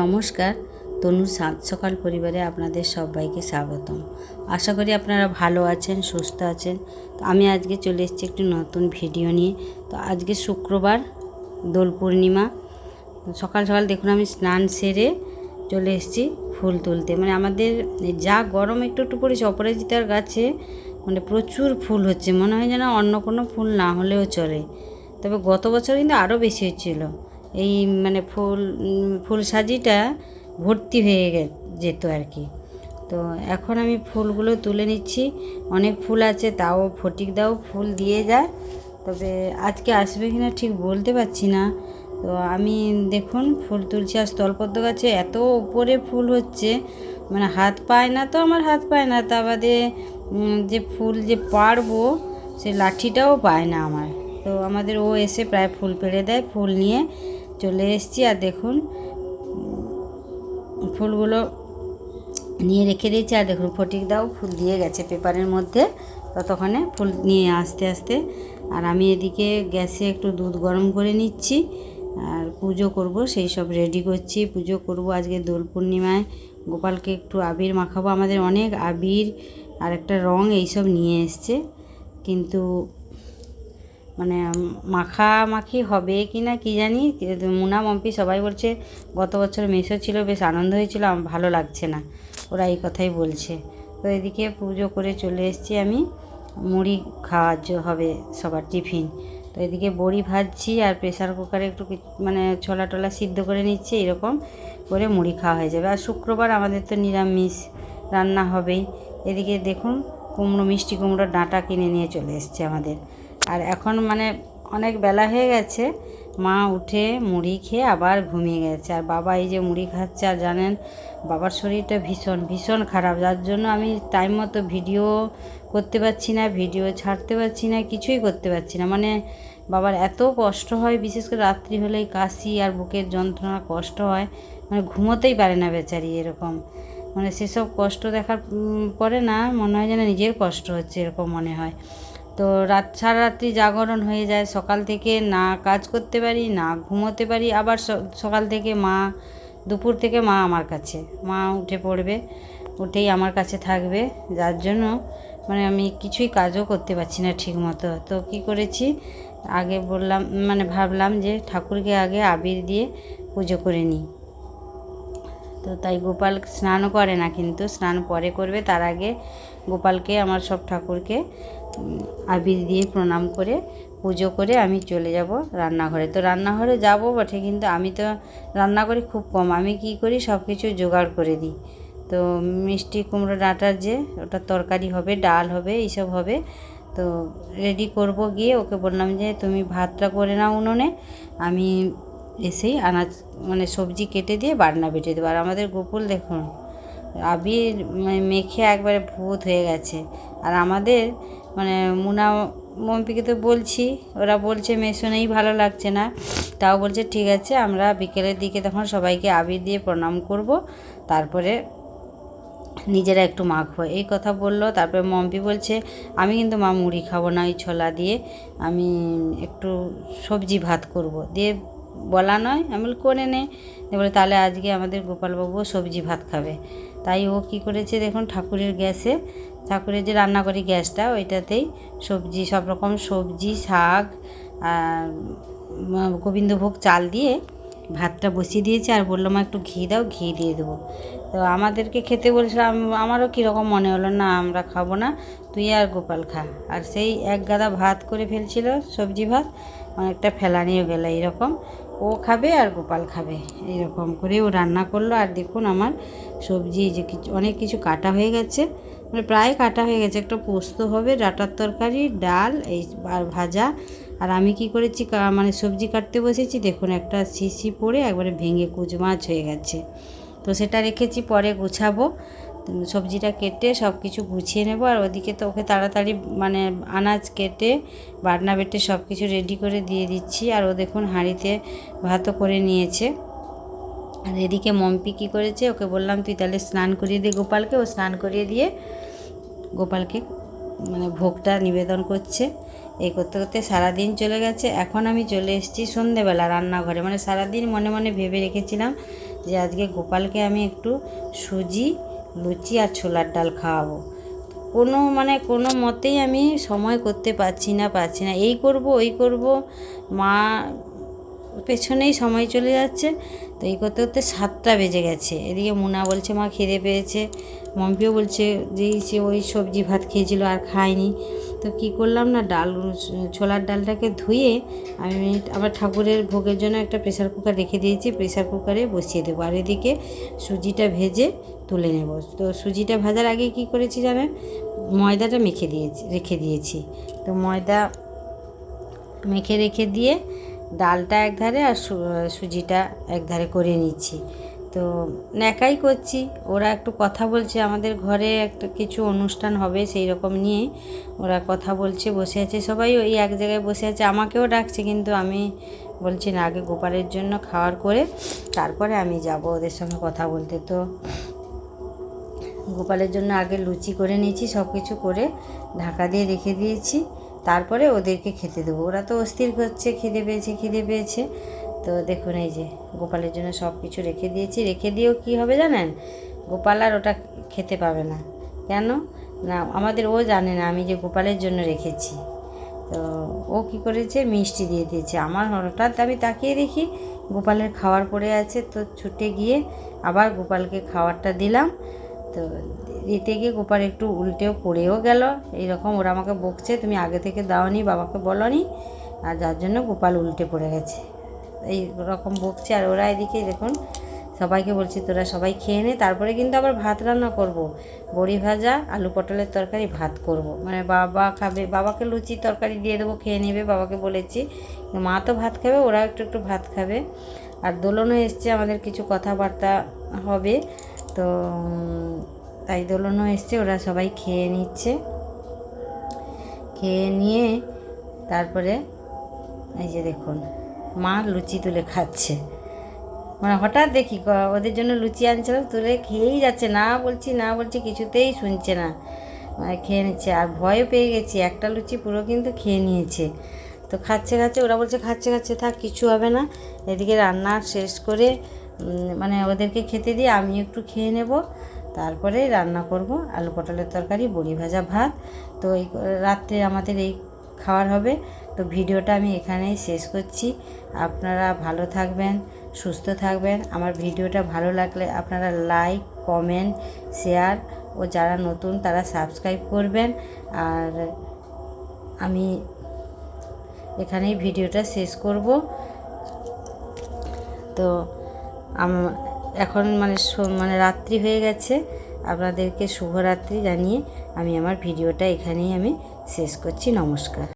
নমস্কার তনুর সাত সকাল পরিবারে আপনাদের সবাইকে স্বাগতম। আশা করি আপনারা ভালো আছেন, সুস্থ আছেন। তো আমি আজকে চলে এসেছি একটি নতুন ভিডিও নিয়ে। তো আজকে শুক্রবার, দোল পূর্ণিমা। সকাল সকাল দেখুন আমি স্নান সেরে চলে এসেছি ফুল তুলতে। মানে আমাদের যা গরম একটু একটু পড়েছে, অপরাজিতার গাছে মানে প্রচুর ফুল হচ্ছে। মনে হয় যেন অন্য কোনো ফুল না হলেও চলে। তবে গত বছর কিন্তু আরও বেশি হচ্ছিল। এই মানে ফুল ফুল সাজিটা ভর্তি হয়ে যেত আর কি। তো এখন আমি ফুলগুলো তুলে নিচ্ছি। অনেক ফুল আছে, তাও ফটিক দাও, ফুল দিয়ে যায় তবে আজকে আসবে কিনা ঠিক বলতে পারছি না। তো আমি দেখুন, ফুল তুলছি আর স্থলপদ্ম গাছে এত উপরে ফুল হচ্ছে। মানে হাত পায় না তো আমার হাত পায় না, তা বাদে যে ফুল যে পারব, সে লাঠিটাও পায় না আমার। তো আমাদের ও এসে প্রায় ফুল পেড়ে দেয়, ফুল নিয়ে। চলে এসেছি আর দেখুন, ফুলগুলো নিয়ে রেখে দিয়েছি আর দেখুন ফটিক দাও ফুল দিয়ে গেছে পেপারের মধ্যে। ততক্ষণে ফুল নিয়ে আস্তে আস্তে আর আমি এদিকে গ্যাসে একটু দুধ গরম করে নিচ্ছি আর পুজো করব, সেই সব রেডি করছি। পুজো করব আজকে দোল পূর্ণিমায়। গোপালকে একটু আবির মাখাবো, আমাদের অনেক আবির আর একটা রং এইসব নিয়ে এসছে। কিন্তু মানে মাখামাখি হবে কি না কি জানি। মুনা, মম্পি সবাই বলছে, গত বছর মেসো ছিল, বেশ আনন্দ হয়েছিল আমার ভালো লাগছে না। ওরা এই কথাই বলছে। তো এদিকে পুজো করে চলে এসেছি আমি। মুড়ি খাওয়ার হবে সবার টিফিন। তো এদিকে বড়ি ভাজছি আর প্রেসার কুকারে একটু মানে ছোলা টোলা সিদ্ধ করে নিচ্ছি, এরকম করে মুড়ি খাওয়া হয়ে যাবে। আর শুক্রবার আমাদের তো নিরামিষ রান্না হবেই। এদিকে দেখুন, কুমড়ো, মিষ্টি কুমড়োর ডাঁটা কিনে নিয়ে চলে এসছে আমাদের। আর এখন মানে অনেক বেলা হয়ে গেছে। মা উঠে মুড়ি খেয়ে আবার ঘুমিয়ে গেছে। আর বাবা এই যে মুড়ি খাচ্ছে, আর জানেন বাবার শরীরটা ভীষণ ভীষণ খারাপ। যার জন্য আমি টাইম মতো ভিডিও করতে পারছি না ভিডিও ছাড়তে পারছি না, কিছুই করতে পারছি না। মানে বাবার এত কষ্ট হয়, বিশেষ করে রাত্রি হলেই কাশি আর বুকের যন্ত্রণা কষ্ট হয় মানে ঘুমোতেই পারে না বেচারি এরকম। মানে সেসব কষ্ট দেখার পরে না মনে হয় যেন নিজের কষ্ট হচ্ছে এরকম মনে হয়। তো রাত সারা রাত্রি জাগরণ হয়ে যায়। সকাল থেকে না কাজ করতে পারি, না ঘুমোতে পারি। আবার সকাল থেকে মা, দুপুর থেকে মা আমার কাছে। মা উঠে পড়বে, উঠেই আমার কাছে থাকবে। যার জন্য মানে আমি কিছুই কাজও করতে পারছি না ঠিক মতো তো কী করেছি? আগে বললাম মানে ভাবলাম যে ঠাকুরকে আগে আবির দিয়ে পুজো করে নিই। তো তাই গোপাল স্নানও করে না কিন্তু, স্নান পরে করবে। তার আগে গোপালকে, আমার সব ঠাকুরকে আবির দিয়ে প্রণাম করে পুজো করে আমি চলে যাব রান্নাঘরে। তো রান্নাঘরে যাব বটে, কিন্তু আমি তো রান্না করি খুব কম। আমি কি করি, সব কিছু জোগাড় করে দিই। তো মিষ্টি কুমড়ো ডাঁটার যে, ওটা তরকারি হবে, ডাল হবে, এইসব হবে। তো রেডি করব গিয়ে ওকে বললাম যে, তুমি ভাতটা করে নাও উনুনে। আমি এসেই আনাজ মানে সবজি কেটে দিয়ে বাটনা বেটে দেবো। আর আমাদের গোকুল দেখুন, আবির মেখে একবারে ভূত হয়ে গেছে। আর আমাদের মানে মুনা মম্পিকে তো বলছি, ওরা বলছে মেশো নেই ভালো লাগছে না। তাও বলছে, ঠিক আছে, আমরা বিকেলের দিকে তখন সবাইকে আবির দিয়ে প্রণাম করব। তারপরে নিজেরা একটু মাখবো এই কথা বলল। তারপরে মম্পি বলছে, আমি কিন্তু মা মুড়ি খাব না ওই ছোলা দিয়ে, আমি একটু সবজি ভাত করব। দিয়ে বলা নয়। আমি করে নে? বলে, তাহলে আজকে আমাদের গোপালবাবু সবজি ভাত খাবে। তাই ও কি করেছে দেখুন, ঠাকুরের গ্যাসে, ঠাকুরের যে রান্না করি গ্যাসটা, ওইটাতেই সবজি, সব রকম সবজি, শাক গোবিন্দভোগ চাল দিয়ে ভাতটা বসিয়ে দিয়েছে আর বলল, মা, একটু ঘি দাও, ঘি দিয়ে দেবো। তো আমাদেরকে খেতে বলছিলাম আমারও কীরকম মনে হলো, না, আমরা খাব না, তুই আর গোপাল খা। আর সেই এক গাদা ভাত করে ফেলছিল সবজি ভাত, অনেকটা ফেলানিও গেল এইরকম। ও খাবে আর গোপাল খাবে। এইরকম করে ও রান্না করল। আর দেখুন আমার সবজি যে কিছু, অনেক কিছু কাটা হয়ে গেছে। মানে প্রায় কাটা হয়ে গেছে। একটা পোস্ত হবে, ডাটার তরকারি, ডাল, এই আর ভাজা। আর আমি কি করেছি মানে সবজি কাটতে বসেছি। দেখুন একটা শিশি পড়ে, একবারে ভেঙে কুচমাচ হয়ে গেছে। তো সেটা রেখেছি, পরে গুছাবো। সবজিটা কেটে সব কিছু গুছিয়ে নেব আর ওদিকে তো ওকে তাড়াতাড়ি মানে আনাজ কেটে, বাটনা বেটে সব কিছু রেডি করে দিয়ে দিচ্ছি। আর ও দেখুন হাঁড়িতে ভাতও করে নিয়েছে। আর এদিকে মম্পি কী করেছে, ওকে বললাম, তুই তাহলে স্নান করিয়ে দে গোপালকে। ও স্নান করিয়ে দিয়ে গোপালকে মানে ভোগটা নিবেদন করছে। এই করতে করতে সারাদিন চলে গেছে। এখন আমি চলে এসেছি সন্ধেবেলা রান্নাঘরে। মানে সারাদিন মনে মনে ভেবে রেখেছিলাম যে আজকে গোপালকে আমি একটু সুজি লুচি আর ছোলার ডাল খাওয়াবো। কোনো মানে কোনো মতেই আমি সময় করতে পারছি না পারছি না। এই করব, ওই করব, মা পেছনেই সময় চলে যাচ্ছে। তো এই করতে করতে সাতটা বেজে গেছে। এদিকে মুনা বলছে, মা খিদে পেয়েছে। মম্পিও বলছে যে, সে ওই সবজি ভাত খেয়েছিল আর খায়নি। তো কি করলাম না, ডাল, ছোলার ডালটাকে ধুয়ে আমি আবার ঠাকুরের ভোগের জন্য একটা প্রেসার কুকার রেখে দিয়েছি। প্রেসার কুকারে বসিয়ে দেবো। আর এদিকে সুজিটা ভেজে তুলে নেব। তো সুজিটা ভাজার আগে কি করেছি জানেন? ময়দাটা মেখে দিয়েছি, রেখে দিয়েছি। তো ময়দা মেখে রেখে দিয়ে ডালটা এক ধারে আর সুজিটা এক ধারে করে নিচ্ছি। তো ন্যাকাই করছি। ওরা একটু কথা বলছে। আমাদের ঘরে একটা কিছু অনুষ্ঠান হবে সেই রকম নিয়ে ওরা কথা বলছে, বসে আছে। সবাই ওই এক জায়গায় বসে আছে। আমাকেও ডাকছে কিন্তু আমি বলছি, না, আগে গোপালের জন্য খাওয়ার করে তারপরে আমি যাব ওদের সঙ্গে কথা বলতে। তো গোপালের জন্য আগে লুচি করে নিয়েছি সব কিছু করে ঢাকা দিয়ে রেখে দিয়েছি। তারপরে ওদেরকে খেতে দেবো। ওরা তো অস্থির করছে, খিদে পেয়েছে খিদে পেয়েছে। তো দেখুন এই যে, গোপালের জন্য সব কিছু রেখে দিয়েছি। রেখে দিয়েও কি হবে জানেন? গোপাল আর ওটা খেতে পাবে না। কেন? না, আমাদের ও জানে না, আমি যে গোপালের জন্য রেখেছি। তো ও কি করেছে? মিষ্টি দিয়ে দিয়েছে। আমার হঠাৎ আমি তাকিয়ে দেখি গোপালের খাবার পড়ে আছে। তো ছুটে গিয়ে আবার গোপালকে খাবারটা দিলাম। তো দিতে গিয়ে গোপাল একটু উল্টেও পড়েও গেল। এইরকম ওরা আমাকে বকছে, তুমি আগে থেকে দাওনি, বাবাকে বলনি। আর যার জন্য গোপাল উল্টে পড়ে গেছে। এই রকম বকছে আর ওরা এদিকে দেখুন, সবাইকে বলছি, তোরা সবাই খেয়ে নে, তারপরে কিন্তু আবার ভাত রান্না করব। বড়ি ভাজা, আলু পটলের তরকারি, ভাত করব। মানে বাবা খাবে, বাবাকে লুচি তরকারি দিয়ে দেবো, খেয়ে নেবে, বাবাকে বলেছি। মা তো ভাত খাবে ওরা একটু একটু ভাত খাবে। আর দোলনও এসছে, আমাদের কিছু কথাবার্তা হবে। তো তাই দোলনও এসছে, ওরা সবাই খেয়ে নিচ্ছে। খেয়ে নিয়ে তারপরে, এই যে দেখুন, মা লুচি তুলে খাচ্ছে। মানে হঠাৎ দেখি ওদের জন্য লুচি আনছিলাম, তুলে খেয়েই যাচ্ছে, না বলছি না বলছি, কিছুতেই শুনছে না। মানে খেয়ে নিচ্ছে, আর ভয়ও পেয়ে গেছি, একটা লুচি পুরো কিন্তু খেয়ে নিয়েছে। তো খাচ্ছে খাচ্ছে, ওরা বলছে, খাচ্ছে খাচ্ছে, থাক, কিছু হবে না। এদিকে রান্না শেষ করে মানে ওদেরকে খেতে দিয়ে আমি একটু খেয়ে নেব। তারপরে রান্না করব আলু পটলের তরকারি, বড়ি ভাজা ভাত। তো এই রাত্রে আমাদের এই খাওয়ার হবে। তো ভিডিওটা আমি এখানেই শেষ করছি। আপনারা ভালো থাকবেন, সুস্থ থাকবেন। আমার ভিডিওটা ভালো লাগলে আপনারা লাইক, কমেন্ট, শেয়ার ও যারা নতুন তারা সাবস্ক্রাইব করবেন। আর আমি এখানেই ভিডিওটা শেষ করব। তো এখন মানে মানে রাত্রি হয়ে গেছে। আপনাদেরকে শুভরাত্রি জানিয়ে আমি আমার ভিডিওটা এখানেই আমি শেষ করছি। নমস্কার।